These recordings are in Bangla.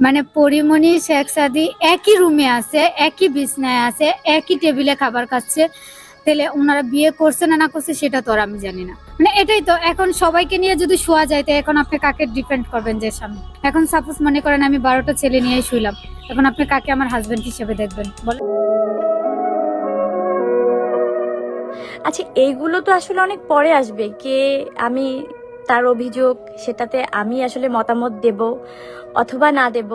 মানে পরিমণি, শেখ সাদি একই রুমে আছে, একই বিছনায় আছে, একই টেবিলে খাবার খাচ্ছে। তাহলে ওনারা বিয়ে করছে না না করছে সেটা তো আর আমি জানি না। মানে এটাই তো, এখন সবাইকে নিয়ে যদি শোয়া যায়, তো এখন আপনি কাকে ডিপেন্ড করবেন যে সামনে এখন সাপোজ মনে করেন আমি বারোটা ছেলে নিয়ে শুইলাম, এখন আপনি কাকে আমার হাজবেন্ড হিসেবে দেখবেন? বলেন। আচ্ছা এইগুলো তো আসলে অনেক পরে আসবে, কে আমি তার অভিযোগ, সেটাতে আমি আসলে মতামত দেব অথবা না দেব।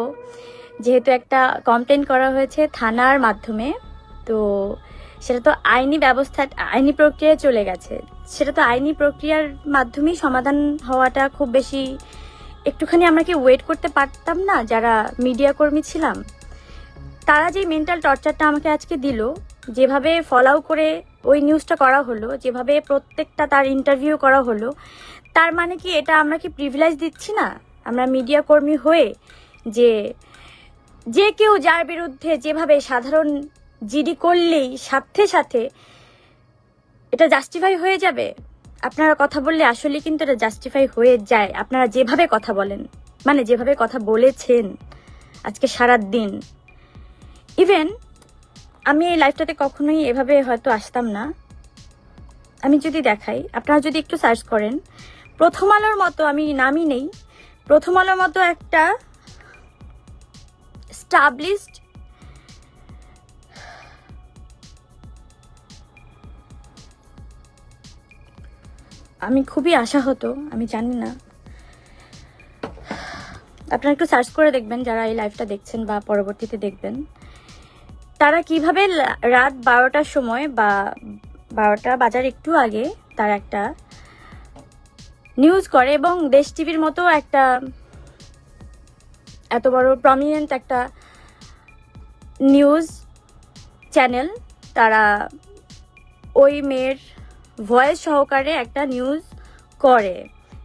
যেহেতু একটা কমপ্লেন করা হয়েছে থানার মাধ্যমে, তো সেটা তো আইনি ব্যবস্থা, আইনি প্রক্রিয়ায় চলে গেছে। সেটা তো আইনি প্রক্রিয়ার মাধ্যমেই সমাধান হওয়াটা খুব বেশি, একটুখানি আমরা কি ওয়েট করতে পারতাম না? যারা মিডিয়া কর্মী ছিলাম, তারা যে মেন্টাল টর্চারটা আমাকে আজকে দিল যেভাবে ফলাও করে ওই নিউজটা করা হলো, যেভাবে প্রত্যেকটা তার ইন্টারভিউ করা হলো, তার মানে কি এটা আমরা কি প্রিভিলেজ দিচ্ছি না? আমরা মিডিয়া কর্মী হয়ে যে যে কেউ যার বিরুদ্ধে যেভাবে সাধারণ জিডি করলেই সাথে সাথে এটা জাস্টিফাই হয়ে যাবে? আপনারা কথা বললে আসলে কিন্তু এটা জাস্টিফাই হয়ে যায়। আপনারা যেভাবে কথা বলেন মানে যেভাবে কথা বলেছেন আজকে সারা দিন ইভেন আমি এই লাইফটাতে কখনোই এভাবে হয়তো আসতাম না। আমি যদি দেখাই, আপনারা যদি একটু সার্চ করেন, প্রথম আলোর মতো আমি নামই নেই। প্রথম আলোর মতো একটা স্টাবলিশড আমি খুবই আশা হতো আমি জানি না। আপনারা একটু সার্চ করে দেখবেন যারা এই লাইভটা দেখছেন বা পরবর্তীতে দেখবেন। তারা কীভাবে রাত বারোটার সময় বা বারোটা বাজার একটু আগে তার একটা নিউজ করে এবং দেশ টিভির মতো একটা এত বড় প্রমিনেন্ট একটা নিউজ চ্যানেল তারা ওই মেয়ের ভয়েস সহকারে একটা নিউজ করে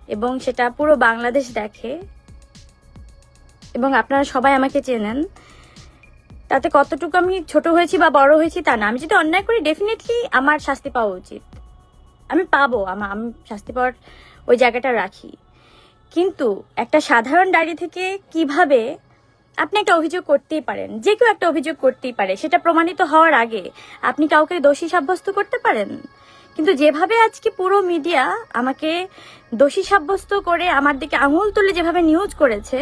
এবং সেটা পুরো বাংলাদেশ দেখে। এবং আপনারা সবাই আমাকে চেনেন। তাতে কতটুকু আমি ছোট হয়েছি বা বড় হয়েছি তা না। আমি যদি অন্যায় করি ডেফিনেটলি আমার শাস্তি পাওয়া উচিত। আমি পাবো আমার আমি শাস্তি পাওয়ার ওই জায়গাটা রাখি। কিন্তু একটা সাধারণ ডায়েরি থেকে কীভাবে আপনি একটা অভিযোগ করতেই পারেন, যে কেউ একটা অভিযোগ করতেই পারে, সেটা প্রমাণিত হওয়ার আগে আপনি কাউকে দোষী সাব্যস্ত করতে পারেন? কিন্তু যেভাবে আজকে পুরো মিডিয়া আমাকে দোষী সাব্যস্ত করে আমার দিকে আঙুল তুলে যেভাবে নিউজ করেছে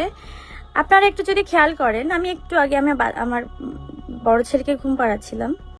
আপনারা একটু যদি খেয়াল করেন আমি একটু আগে আমি আমার বড় ছেলেকে ঘুম পাড়াচ্ছিলাম।